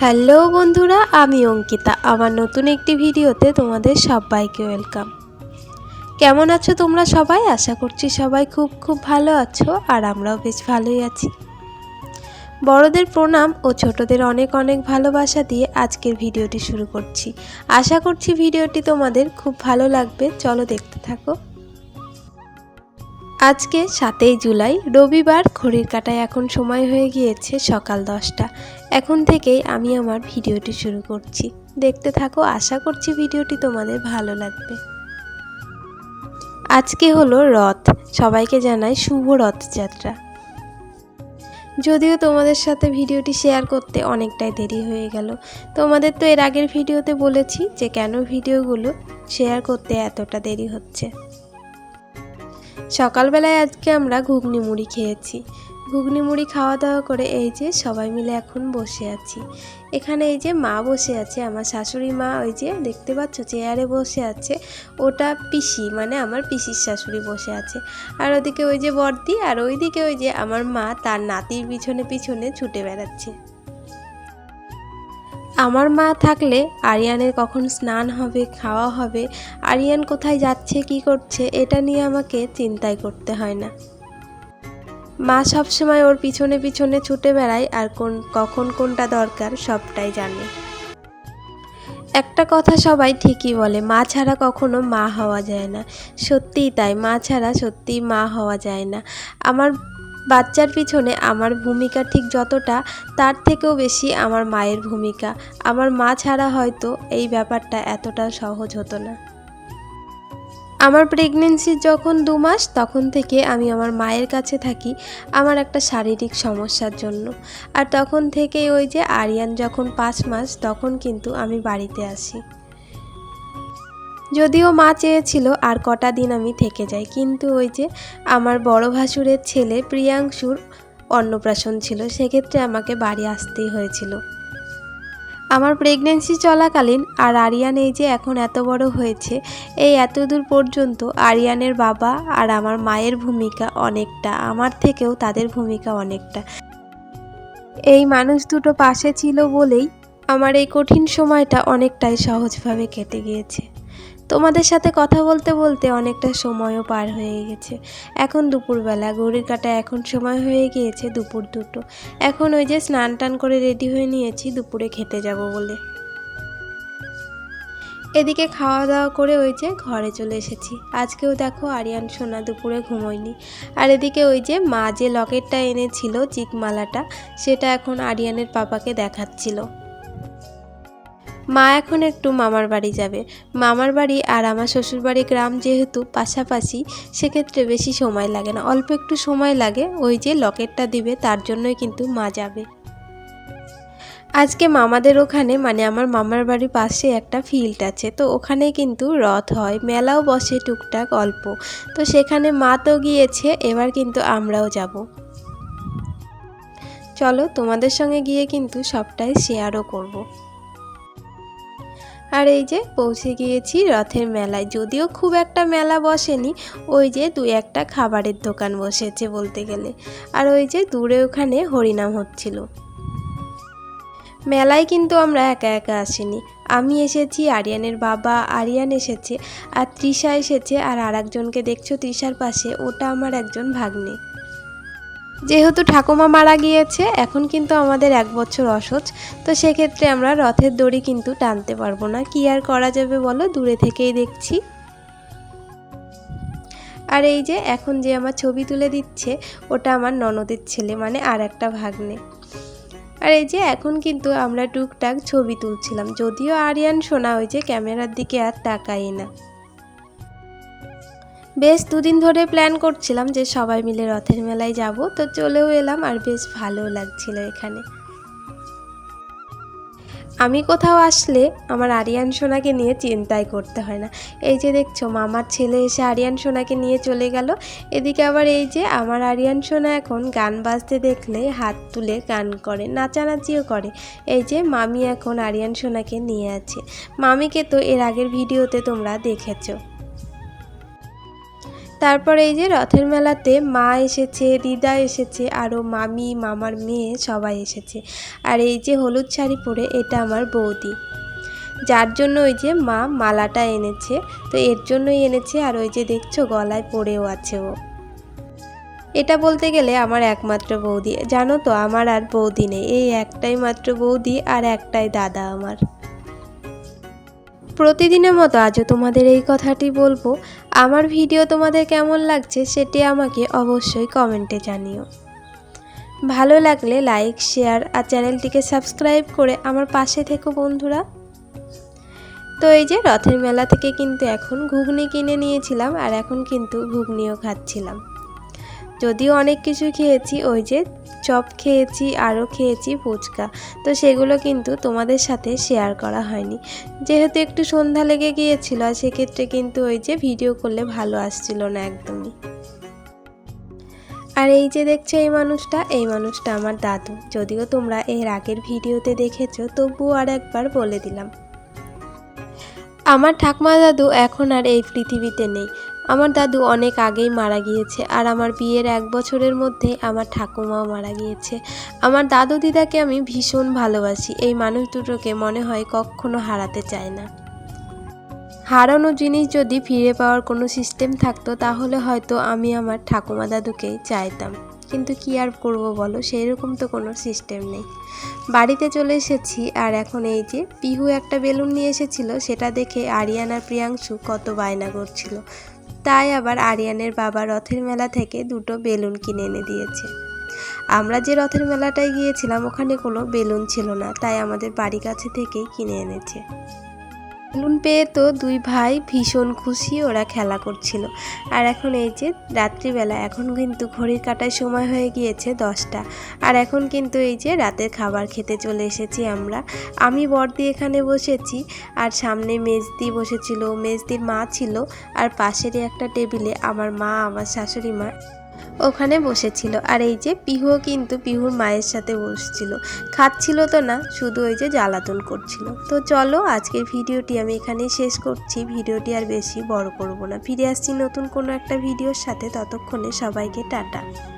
Hello বন্ধুরা, আমি অঙ্কিতা। আমার নতুন একটি ভিডিওতে তোমাদের সবাইকে ওয়েলকাম। কেমন আছো তোমরা সবাই? আশা করছি সবাই খুব খুব ভালো আছো আর আমরাও বেশ ভালোই আছি। বড়দের প্রণাম ও ছোটদের অনেক অনেক ভালোবাসা দিয়ে আজকের ভিডিওটি শুরু করছি। আশা করছি ভিডিওটি তোমাদের খুব ভালো লাগবে। চলো দেখতে থাকো। আজকে সাতই জুলাই, রবিবার, ঘড়ির কাটায় এখন সময় হয়ে গিয়েছে সকাল দশটা। এখন থেকেই আমি আমার ভিডিওটি শুরু করছি। দেখতে থাকো, আশা করছি ভিডিওটি তোমাদের ভালো লাগবে। আজকে হলো রথ। সবাইকে জানাই শুভ রথযাত্রা। যদিও তোমাদের সাথে ভিডিওটি শেয়ার করতে অনেকটাই দেরি হয়ে গেল, তোমাদের তো এর আগের ভিডিওতে বলেছি যে কেন ভিডিওগুলো শেয়ার করতে এতটা দেরি হচ্ছে। সকালবেলায় আজকে আমরা ঘুগনি মুড়ি খেয়েছি। ঘুগনি মুড়ি খাওয়া দাওয়া করে এই যে সবাই মিলে এখন বসে আছি। এখানে এই যে মা বসে আছে, আমার শাশুড়ি মা ওই যে দেখতে পাচ্ছ চেয়ারে বসে আছে। ওটা পিসি মানে আমার পিসির শাশুড়ি বসে আছে। আর ওদিকে ওই যে বর্দি, আর ওইদিকে ওই যে আমার মা তার নাতির পিছনে পিছনে ছুটে বেড়াচ্ছে। আমার মা থাকলে আরিয়ানের কখন স্নান হবে, খাওয়া হবে, আরিয়ান কোথায় যাচ্ছে, কি করছে, এটা নিয়ে আমাকে চিন্তাই করতে হয় না। মা সবসময় ওর পিছনে পিছনে ছুটে বেড়ায় আর কোন, কখন কোনটা দরকার সবটাই জানে। একটা কথা সবাই ঠিকই বলে, মা ছাড়া কখনো মা হওয়া যায় না। সত্যিই তাই, মা ছাড়া সত্যিই মা হওয়া যায় না। আমার বাচ্চার পিছনে আমার ভূমিকা ঠিক যতটা, তার থেকেও বেশি আমার মায়ের ভূমিকা। আমার মা ছাড়া হয়তো এই ব্যাপারটা এতটা সহজ হতো না। আমার প্রেগনেন্সির যখন দু মাস, তখন থেকে আমি আমার মায়ের কাছে থাকি আমার একটা শারীরিক সমস্যার জন্য। আর তখন থেকে ওই যে আরিয়ান যখন পাঁচ মাস, তখন কিন্তু আমি বাড়িতে আসি। যদিও মা চেয়েছিল আর কটা দিন আমি থেকে যাই, কিন্তু ওই যে আমার বড় ভাসুরের ছেলে প্রিয়াংশুর অন্নপ্রাশন ছিল, সেক্ষেত্রে আমাকে বাড়ি আসতেই হয়েছিল। আমার প্রেগনেন্সি চলাকালীন আর আরিয়ান এই যে এখন এত বড় হয়েছে, এই এত দূর পর্যন্ত আরিয়ানের বাবা আর আমার মায়ের ভূমিকা অনেকটা, আমার থেকেও তাদের ভূমিকা অনেকটা। এই মানুষ দুটো পাশে ছিল বলেই আমার এই কঠিন সময়টা অনেকটাই সহজভাবে কেটে গিয়েছে। তোমাদের সাথে কথা বলতে বলতে অনেকটা সময়ও পার হয়ে গেছে। এখন দুপুরবেলা, ঘড়ির কাটা এখন সময় হয়ে গিয়েছে দুপুর দুটো। এখন ওই যে স্নান টান করে রেডি হয়ে নিয়েছি, দুপুরে খেতে যাব বলে। এদিকে খাওয়া দাওয়া করে ওই যে ঘরে চলে এসেছি। আজকেও দেখো আরিয়ান সোনা দুপুরে ঘুমোয়নি। আর এদিকে ওই যে মা যে লকেটটা এনেছিল, চিকমালাটা, সেটা এখন আরিয়ানের পাপাকে দেখাচ্ছিল। মা এখন একটু মামার বাড়ি যাবে। মামার বাড়ি আর আমার শ্বশুর বাড়ি গ্রাম যেহেতু পাশাপাশি, সেক্ষেত্রে বেশি সময় লাগে না। অল্প একটু সময় লাগে, ওই যে লকেটটা দিবে, তার জন্যই কিন্তু মা যাবে। আজকে মামাদের ওখানে মানে আমার মামার বাড়ির পাশে একটা ফিল্ড আছে, তো ওখানে কিন্তু রথ হয়, মেলাও বসে টুকটাক অল্প। তো সেখানে মা তো গিয়েছে, এবার কিন্তু আমরাও যাব। চলো তোমাদের সঙ্গে গিয়ে কিন্তু সবটাই শেয়ারও করব। আর এই যে পৌঁছে গিয়েছি রথের মেলায়। যদিও খুব একটা মেলা বসেনি, ওই যে দুই একটা খাবারের দোকান বসেছে বলতে গেলে। আর ওই যে দূরে ওখানে হরিনাম হচ্ছিল। মেলায় কিন্তু আমরা একা একা আসিনি। আমি এসেছি, আরিয়ানের বাবা আরিয়ান এসেছে, আর তৃষা এসেছে, আর আরেকজনকে দেখছ তৃষার পাশে, ওটা আমার একজন ভাগ্নে। যেহেতু ঠাকুমা মারা গিয়েছে, এখন কিন্তু আমাদের এক বছর অসচ তো সেক্ষেত্রে আমরা রথের দড়ি কিন্তু টানতে পারব না। কি আর করা যাবে বলো? দূরে থেকেই দেখছি। আর এই যে এখন যে আমার ছবি তুলে দিচ্ছে, ওটা আমার ননদের ছেলে মানে আর একটা ভাগ্নে। আর এই যে এখন কিন্তু আমরা টুকটাক ছবি তুলছিলাম, যদিও আরিয়ান শোনা ওই যে ক্যামেরার দিকে আর তাকাই না। বেশ দুদিন ধরে প্ল্যান করছিলাম যে সবাই মিলে রথের মেলায় যাব, তো চলেও এলাম আর বেশ ভালোও লাগছিল এখানে। আমি কোথাও আসলে আমার আরিয়ান সোনাকে নিয়ে চিন্তাই করতে হয় না। এই যে দেখছ, মামার ছেলে এসে আরিয়ান সোনাকে নিয়ে চলে গেল। এদিকে আবার এই যে আমার আরিয়ান সোনা এখন গান বাজতে দেখলে হাত তুলে গান করে, নাচানাচিও করে। এই যে মামি এখন আরিয়ান সোনাকে নিয়ে আছে। মামিকে তো এর আগের ভিডিওতে তোমরা দেখেছ। তারপর এই যে রথের মেলাতে মা এসেছে, দিদা এসেছে, আরও মামি, মামার মেয়ে সবাই এসেছে। আর এই যে হলুদ শাড়ি পরে এটা আমার বৌদি। যার জন্য ওই যে মা মালাটা এনেছে। তো এর জন্যই এনেছে আর ওই যে দেখছ গলায় পড়েও আছে ও। এটা বলতে গেলে আমার একমাত্র বৌদি। জানো তো আমার আর বৌদি নেই। এই একটাই মাত্র বৌদি আর একটাই দাদা আমার। প্রতিদিনের মতো আজও তোমাদের এই কথাটি বলব। আমার ভিডিও তোমাদের কেমন লাগছে সেটি আমাকে অবশ্যই কমেন্টে জানিও। ভালো লাগলে লাইক, শেয়ার আর চ্যানেলটিকে সাবস্ক্রাইব করে আমার পাশে থেকো বন্ধুরা। তো এই যে রথের মেলা থেকে কিন্তু এখন ঘুগনি কিনে নিয়েছিলাম আর এখন কিন্তু ঘুগনিও খাচ্ছিলাম। যদিও অনেক কিছু খেয়েছি, ওই যে চপ খেয়েছি, আরও খেয়েছি ফুচকা। তো সেগুলো কিন্তু তোমাদের সাথে শেয়ার করা হয়নি। যেহেতু একটু সন্ধ্যা লেগে গিয়েছিল, আর সেক্ষেত্রে কিন্তু ওই যে ভিডিও করলে ভালো আসছিল না একদমই। আর এই যে দেখছ এই মানুষটা এই মানুষটা আমার দাদু। যদিও তোমরা এর আগের ভিডিওতে দেখেছ, তবুও আর একবার বলে দিলাম। আমার ঠাকমা দাদু এখন আর এই পৃথিবীতে নেই। আমার দাদু অনেক আগেই মারা গিয়েছে আর আমার বিয়ের এক বছরের মধ্যে আমার ঠাকুমাও মারা গিয়েছে। আমার দাদু দিদাকে আমি ভীষণ ভালোবাসি। এই মানুষ দুটোকে মনে হয় কখনো হারাতে চায় না। হারানো জিনিস যদি ফিরে পাওয়ার কোনো সিস্টেম থাকতো, তাহলে হয়তো আমি আমার ঠাকুমা দাদুকেই চাইতাম। কিন্তু কি আর করব বলো? সেই রকম তো কোনো সিস্টেম নেই। বাড়িতে চলে এসেছি আর এখন এই যে পিহু একটা বেলুন নিয়ে এসেছিল, সেটা দেখে আরিয়ান আর প্রিয়াংশু কত বায়না করছিল। তাই আবার আরিয়ানের বাবা রথের মেলা থেকে দুটো বেলুন কিনে এনে দিয়েছে। আমরা যে রথের মেলাটায় গিয়েছিলাম, ওখানে কোনো বেলুন ছিল না, তাই আমাদের বাড়ি কাছে থেকেই কিনে এনেছে। বেলুন পেয়ে তো দুই ভাই ভীষণ খুশি, ওরা খেলা করছিল। আর এখন এই যে রাত্রিবেলা, এখন কিন্তু ঘড়ির কাটার সময় হয়ে গিয়েছে দশটা। আর এখন কিন্তু এই যে রাতের খাবার খেতে চলে এসেছি আমরা। আমি বর্দি এখানে বসেছি, আর সামনে মেজদি বসেছিল। মেজদির মা ছিল, আর পাশেরই একটা টেবিলে আমার মা, আমার শাশুড়ি মা ওখানে বসেছিল। আর এই যে পিহু কিন্তু পিহুর মায়ের সাথে বসছিল। খাচ্ছিল তো না, শুধু ওই যে জ্বালাতন করছিল। তো চলো, আজকের ভিডিওটি আমি এখানেই শেষ করছি। ভিডিওটি আর বেশি বড় করব না। ফিরে আসছি নতুন কোনো একটা ভিডিওর সাথে। ততক্ষণে সবাইকে টাটা।